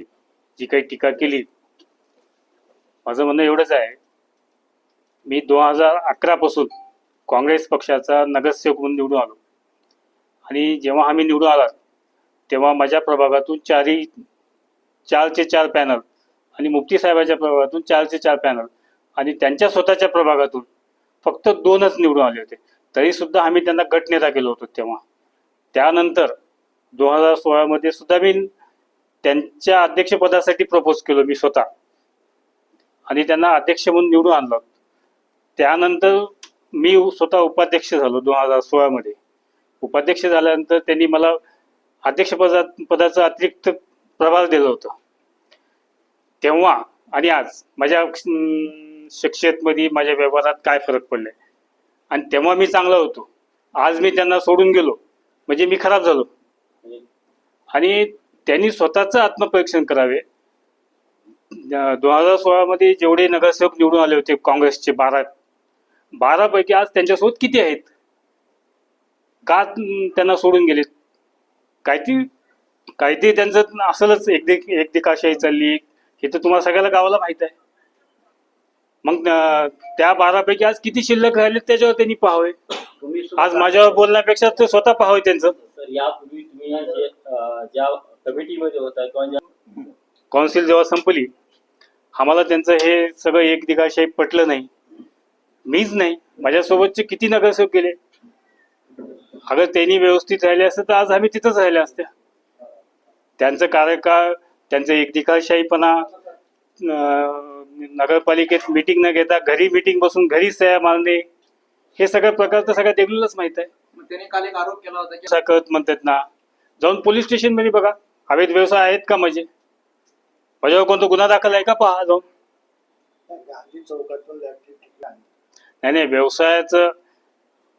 जी काही टीका केली. माझं म्हणणं एवढंच आहे मी दोन हजार अकरापासून काँग्रेस पक्षाचा नगरसेवक म्हणून निवडून आलो. आणि जेव्हा आम्ही निवडून आला तेव्हा माझ्या प्रभागातून चारही चारचे चार पॅनल आणि मुफ्ती साहेबाच्या प्रभागातून चारचे चार पॅनल आणि त्यांच्या स्वतःच्या प्रभागातून फक्त दोनच निवडून आले होते. तरीसुद्धा आम्ही त्यांना गटनेता केलो होतो तेव्हा. त्यानंतर दोन हजार सोळामध्ये सुद्धा मी त्यांच्या अध्यक्षपदासाठी प्रपोज केलं मी स्वतः. आणि त्यांना अध्यक्ष म्हणून निवडून आणलं. त्यानंतर मी स्वतः उपाध्यक्ष झालो दोन हजार सोळामध्ये. उपाध्यक्ष झाल्यानंतर त्यांनी मला अध्यक्षपदा पदाचं अतिरिक्त प्रभार दिलं होतं. तेव्हा आणि आज माझ्या अं, माझ्या व्यवहारात काय फरक पडले आणि तेव्हा मी चांगला होतो. आज मी त्यांना सोडून गेलो. म्हणजे मी खराब झालो. आणि त्यांनी स्वतःचं आत्मपरीक्षण करावे. दोन हजार सोळामध्ये जेवढे नगरसेवक निवडून आले होते काँग्रेसचे बारा बारापैकी आज त्यांच्यासोबत किती आहेत? का त्यांना सोडून गेलेत? काहीतरी काहीतरी त्यांचं असलच एकदिक एकदिकाशाही चालली. हे तर तुम्हाला सगळ्याला गावाला माहीत आहे. मग त्या बारापैकी आज किती शिल्लक राहिले त्याच्यावर त्यांनी पाहावे. आज माझ्यावर बोलण्यापेक्षा ते स्वतः पाहावे त्यांचं. यापूर्वी तुम्ही ज्या कमिटीमध्ये होता किंवा जेव्हा संपली आम्हाला त्यांचं हे सगळं एक दिगाशाही पटलं नाही. मीच नाही. माझ्यासोबतचे किती नगरसेवक गेले? अगर त्यांनी व्यवस्थित राहिले असते तर आज आम्ही तिथंच राहिल्या असत्या. त्यांचं कार्यकाळ त्यांचं एकदिकाशाहीपणा अं, नगरपालिकेत मिटिंग न घेता घरी मिटिंग बसून घरी सह्या मारणे हे सगळं प्रकार तर सगळ्या देगलूनच माहीत आहे. त्याने काल एक आरोप केला होता म्हणतात ना जाऊन पोलीस स्टेशनमध्ये बघा. अवैध व्यवसाय आहेत का म्हणजे? माझ्यावर कोणता गुन्हा दाखल आहे का पहा जाऊन गांधी लॅपटॉप नाही नाही व्यवसायाचं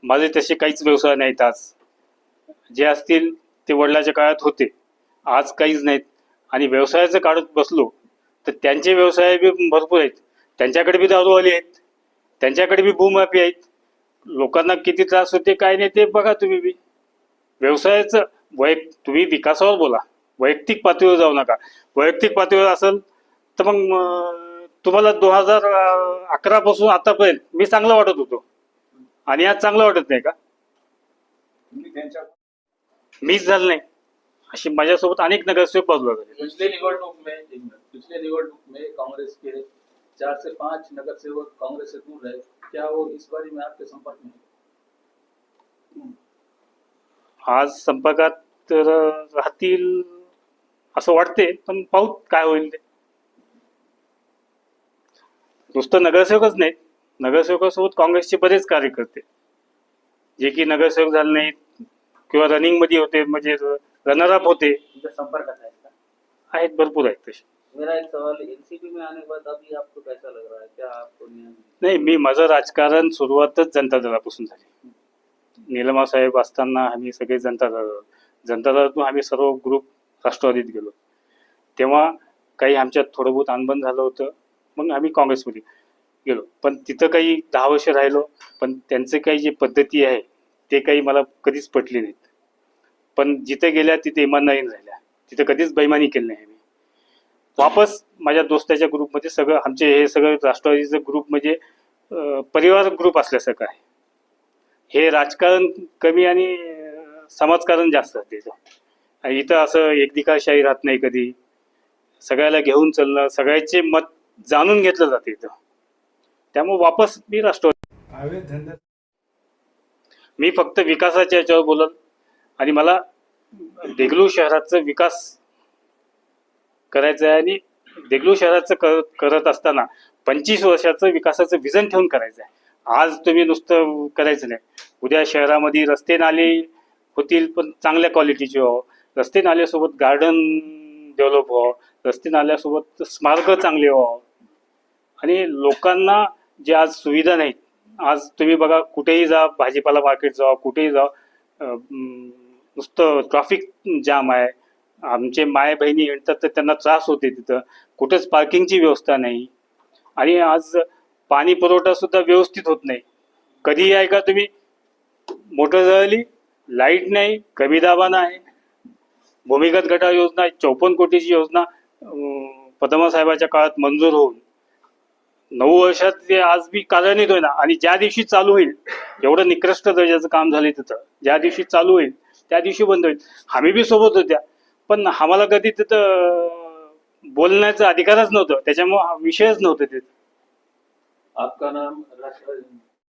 माझे तसे काहीच व्यवसाय नाहीत आज. जे असतील ते वडिलाच्या काळात होते. आज काहीच नाहीत. आणि व्यवसायाचं काढत बसलो तर त्यांचे व्यवसाय बी भरपूर आहेत. त्यांच्याकडे बी दारूवाली आहेत. त्यांच्याकडे बी भूमाफी आहेत. लोकांना किती त्रास होते काय नाही ते बघा तुम्ही बी. व्यवसायाचं वय तुम्ही विकासावर बोला. वैयक्तिक पातळीवर जाऊ नका. वैयक्तिक पातळीवर असेल तर मग तुम्हाला दोन हजार अकरा पासून आतापर्यंत मी चांगला वाटत होतो. आणि आज चांगलं वाटत नाही का? मीच झालं नाही. अशी माझ्यासोबत अनेक नगरसेवक बाजूला झाले. पिछले निगोडणूक में पिछले में कांग्रेस के चार से पांच नगर सेवक कांग्रेस से दूर रहे क्या वो इस बारी में आपके संपर्क में? आज संपर्कात तर राहतील असं वाटते पण पाहू काय होईल ते. नुसतं नगरसेवकच नाहीत नगरसेवकासोबत काँग्रेसचे बरेच कार्यकर्ते. जे की नगरसेवक झाले नाहीत किंवा रनिंगमध्ये होते म्हणजे रनरअप होते. संपर्कात आहेत का? आहेत भरपूर आहेत तसे. मेरा एक सवाल एनसीपी में आने के बाद अभी आपको कैसा लग रहा है? क्या आपको न्याय नाही मी माझं राजकारण सुरुवातच जनता दलापासून झाली. निलमा साहेब असताना आम्ही सगळे जनता दल जनता दलातून आम्ही सर्व ग्रुप राष्ट्रवादीत गेलो. तेव्हा काही आमच्यात थोडं बहुत अनबन झालं होतं. मग आम्ही काँग्रेसमध्ये गेलो. पण तिथं काही दहा वर्ष राहिलो. पण त्यांचे काही जे पद्धती आहे ते काही मला कधीच पटली नाहीत. पण जिथे गेल्या तिथे इमानदारीने राहिल्या. तिथे कधीच बैमानी केली नाही आम्ही. वापस माझ्या दोस्ताच्या ग्रुपमध्ये सगळं आमचे हे सगळं राष्ट्रवादीचं ग्रुप म्हणजे परिवार ग्रुप असल्यासारखं आहे. हे राजकारण कमी आणि समाजकारण जास्त त्याचं. इथं असं एकदिकाशाही राहत नाही कधी. सगळ्याला घेऊन चालणं सगळ्याचे मत जाणून घेतलं जाते इथं. त्यामुळे वापस मी राष्ट्रवादी मी फक्त विकासाच्या याच्यावर बोलत आणि मला देगलूर शहराचा विकास करायचं आहे आणि देगलूर शहराचं कर करत असताना पंचवीस वर्षाचं विकासाचं विजन ठेवून करायचं आहे आज तुम्ही नुसतं करायचं नाही. उद्या शहरामध्ये रस्ते नाले होतील पण चांगल्या क्वालिटीचे व्हावं. रस्ते नाल्यासोबत गार्डन डेव्हलप व्हावं रस्ते नाल्यासोबत स्मारकं चांगले व्हावं. आणि लोकांना जे आज सुविधा नाहीत आज तुम्ही बघा कुठेही जा भाजीपाला मार्केट जा कुठेही जा नुसतं ट्रॅफिक जाम आहे. आमचे माय बहिणी येतात तर त्यांना त्रास होते तिथं. कुठेच पार्किंगची व्यवस्था नाही. आणि आज पाणी पुरवठा सुद्धा व्यवस्थित होत नाही. कधीही आहे का तुम्ही मोटर जळली लाइट नाही कमी दाबानं आहे. भूमिगत गटा योजना चौपन्न कोटीची योजना अं, पदमा साहेबाच्या काळात मंजूर होऊन. नऊ वर्षात ते आज बी कार्यान्वित होईना. आणि ज्या दिवशी चालू होईल एवढं निकृष्ट दर्जाचं काम झालं तिथं. ज्या दिवशी चालू होईल त्या दिवशी बंद होईल. आम्ही बी सोबत होत्या. पण आम्हाला कधी तिथं बोलण्याचं बोलण्याचा अधिकारच नव्हतं. त्याच्यामुळे हा विषयच नव्हते तिथं. आपका नाम